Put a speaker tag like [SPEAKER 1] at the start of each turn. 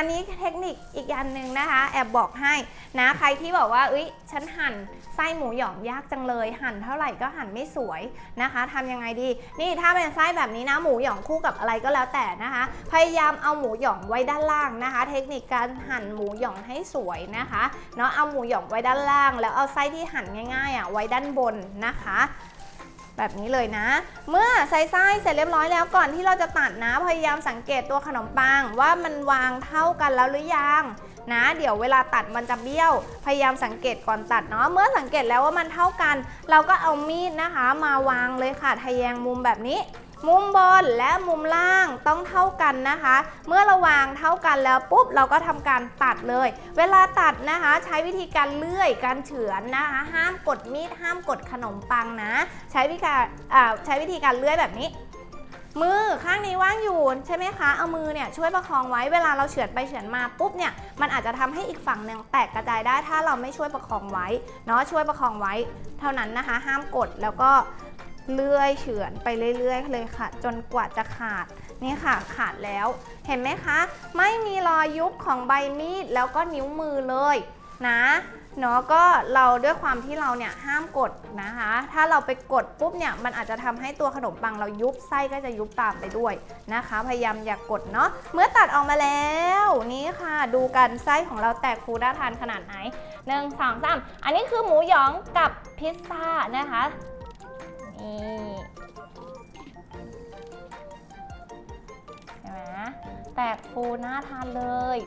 [SPEAKER 1] อันนี้เทคนิคอีกอันหนึ่งนะคะ แอบบอกให้นะใครที่บอกว่าเอ้ยฉันหั่นไส้หมูหยองยากจังเลย หั่นเท่าไหร่ก็หั่นไม่สวยนะคะทำยังไงดี นี่ถ้าเป็นไส้แบบนี้นะหมูหยองคู่กับอะไรก็แล้วแต่นะคะ พยายามเอาหมูหยองไว้ด้านล่างนะคะ เทคนิคการหั่นหมูหยองให้สวยนะคะเนาะเอาหมูหยองไว้ด้านล่าง แล้วเอาไส้ที่หั่นง่ายๆอะไว้ด้านบนนะคะ แบบนี้เลยนะ เมื่อใส่ไส้เสร็จเรียบร้อยแล้วก่อนที่เราจะตัดนะ พยายามสังเกตตัวขนมปังว่ามันวางเท่ากันแล้วหรือยังนะ เดี๋ยวเวลาตัดมันจะเบี้ยว พยายามสังเกตก่อนตัดเนาะ เมื่อสังเกตแล้วว่ามันเท่ากัน เราก็เอามีดนะคะ มาวางเลยค่ะทะแยงมุมแบบนี้ มุมบนและมุมล่างต้องเท่ากันนะคะ เมื่อเราวางเท่ากันแล้วปุ๊บเราก็ทำการตัดเลย เวลาตัดนะคะใช้วิธีการเลื่อยการเฉือนนะคะ ห้ามกดมีดห้ามกดขนมปังนะ ใช้วิธีการใช้วิธีการเลื่อยแบบนี้มือข้างนี้ว่างอยู่ใช่ไหมคะ เอามือเนี่ยช่วยประคองไว้เวลาเราเฉือนไปเฉือนมาปุ๊บเนี่ยมันอาจจะทำให้อีกฝั่งหนึ่งแตกกระจายได้ถ้าเราไม่ช่วยประคองไว้เนาะช่วยประคองไว้ เท่านั้นนะคะ ห้ามกดแล้วก็ เลื่อยเฉือนไปเรื่อยๆเลยค่ะ จนกว่าจะขาดนี่ค่ะขาดแล้ว เห็นไหมคะ ไม่มีรอยยุบของใบมีดแล้วก็นิ้วมือเลยนะเนาะก็เราด้วยความที่เราเนี่ยห้ามกดนะคะ ถ้าเราไปกดปุ๊บเนี่ยมันอาจจะทำให้ตัวขนมปังเรายุบไส้ก็จะยุบตามไปด้วยนะคะ พยายามอย่ากกดเนาะเมื่อตัดออกมาแล้วนี่ค่ะ ดูกันไส้ของเราแตกฟูน่าทานขนาดไหนหนึ่งสองสามอันนี้คือหมูหยองกับพิซซ่านะคะ นี่เห็นไหมแตกฟูน่าทานเลย